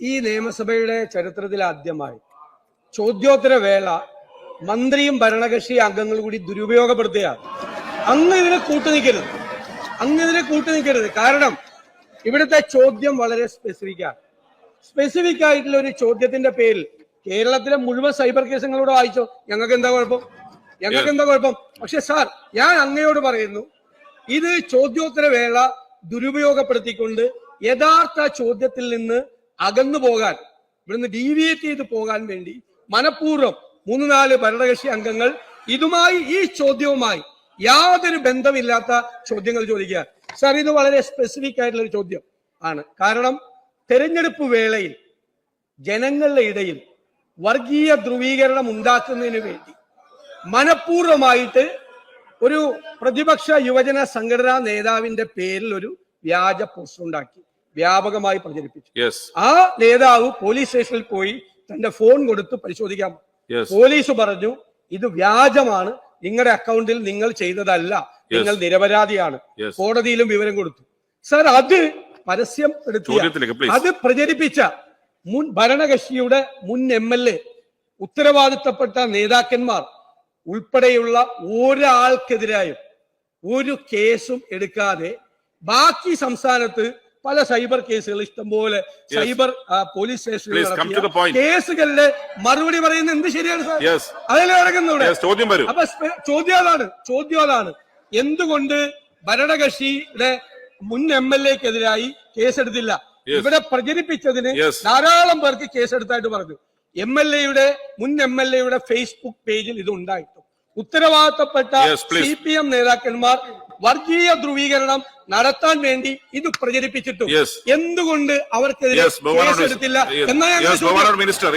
ഈ നിയമസഭയുടെ ചരിത്രത്തിൽ ആദ്യമായി ചോദ്യോത്തര വേള മന്ത്രിയും ഭരണകക്ഷി അംഗങ്ങളും കൂടി ദുരുപയോഗപ്പെടുത്തുകയാണ്. അങ്ങ് ഇതിനെ കൂട്ടുനിൽക്കരുത് അങ്ങ് ഇതിനെ കൂട്ടുനിൽക്കരുത് കാരണം ഇവിടുത്തെ ചോദ്യം വളരെ സ്പെസിഫിക് ആണ്. സ്പെസിഫിക് ആയിട്ടുള്ള ഒരു ചോദ്യത്തിന്റെ പേരിൽ കേരളത്തിലെ മുഴുവൻ സൈബർ കേസുകളോട് വായിച്ചോ? ഞങ്ങൾക്ക് എന്താ കുഴപ്പം? ഞങ്ങൾക്ക് എന്താ കുഴപ്പം? പക്ഷെ സാർ ഞാൻ അങ്ങയോട് പറയുന്നു ഇത് ചോദ്യോത്തര വേള ദുരുപയോഗപ്പെടുത്തിക്കൊണ്ട് യഥാർത്ഥ ചോദ്യത്തിൽ നിന്ന് അകന്നു പോകാൻ ഇവിടുന്ന് ഡീവിയേറ്റ് ചെയ്ത് പോകാൻ വേണ്ടി മനഃപൂർവം മൂന്ന് നാല് ഭരണകക്ഷി അംഗങ്ങൾ ഇതുമായി ഈ ചോദ്യവുമായി യാതൊരു ബന്ധമില്ലാത്ത ചോദ്യങ്ങൾ ചോദിക്കുക. സർ ഇത് വളരെ സ്പെസിഫിക് ആയിട്ടുള്ള ഒരു ചോദ്യം ആണ്. കാരണം തെരഞ്ഞെടുപ്പ് വേളയിൽ ജനങ്ങളുടെ ഇടയിൽ വർഗീയ ധ്രുവീകരണം ഉണ്ടാക്കുന്നതിന് വേണ്ടി മനഃപൂർവമായിട്ട് ഒരു പ്രതിപക്ഷ യുവജന സംഘടനാ നേതാവിന്റെ പേരിൽ ഒരു വ്യാജ പോസ്റ്റർ ഉണ്ടാക്കി. വ്യാപകമായി പ്രചരിപ്പിച്ചു. ആ നേതാവ് പോലീസ് സ്റ്റേഷനിൽ പോയി തന്റെ ഫോൺ കൊടുത്ത് പരിശോധിക്കാം. പോലീസ് പറഞ്ഞു ഇത് വ്യാജമാണ്. നിങ്ങളുടെ അക്കൗണ്ടിൽ നിങ്ങൾ ചെയ്തതല്ല. നിങ്ങൾ നിരപരാധിയാണ്. കോടതിയിലും വിവരം കൊടുത്തു. സർ അത് പരസ്യം എടുത്തിയ അത് പ്രചരിപ്പിച്ച മുൻ ഭരണകക്ഷിയുടെ മുൻ എം എൽ എ ഉത്തരവാദിത്തപ്പെട്ട നേതാക്കന്മാർ ഉൾപ്പെടെയുള്ള ഒരാൾക്കെതിരായും ഒരു കേസും എടുക്കാതെ ബാക്കി സംസ്ഥാനത്ത് പല സൈബർ കേസുകൾ ഇഷ്ടംപോലെ സൈബർ പോലീസ് സ്റ്റേഷനിൽ. കേസുകളിലെ മറുപടി പറയുന്നത് എന്ത് ശരിയാണ് സാർ? യെസ് അതിലെ നടക്കുന്നു ചോദ്യം വരും. അപ്പൊ ചോദ്യം അതാണ് ചോദ്യം അതാണ്. എന്തുകൊണ്ട് ഭരണകക്ഷിയുടെ മുൻ എം എൽ എക്കെതിരായി കേസെടുത്തില്ല? ഇവിടെ പ്രചരിപ്പിച്ചതിന്. ധാരാളം പേർക്ക് കേസെടുത്തായിട്ട് പറഞ്ഞു. എം എൽ എയുടെ മുൻ എം എൽ എയുടെ ഫേസ്ബുക്ക് പേജിൽ ഇത് ഉണ്ടായിട്ടു. ഉത്തരവാദിത്തപ്പെട്ട സി പി എം നേതാക്കന്മാർ വർഗീയ ധ്രുവീകരണം നടത്താൻ വേണ്ടി ഇത് പ്രചരിപ്പിച്ചിട്ടു. എന്തുകൊണ്ട് അവർക്കെതിരെ കേസെടുത്തില്ല? യെസ് എന്നാ ഞങ്ങളുടെ മിനിസ്റ്റർ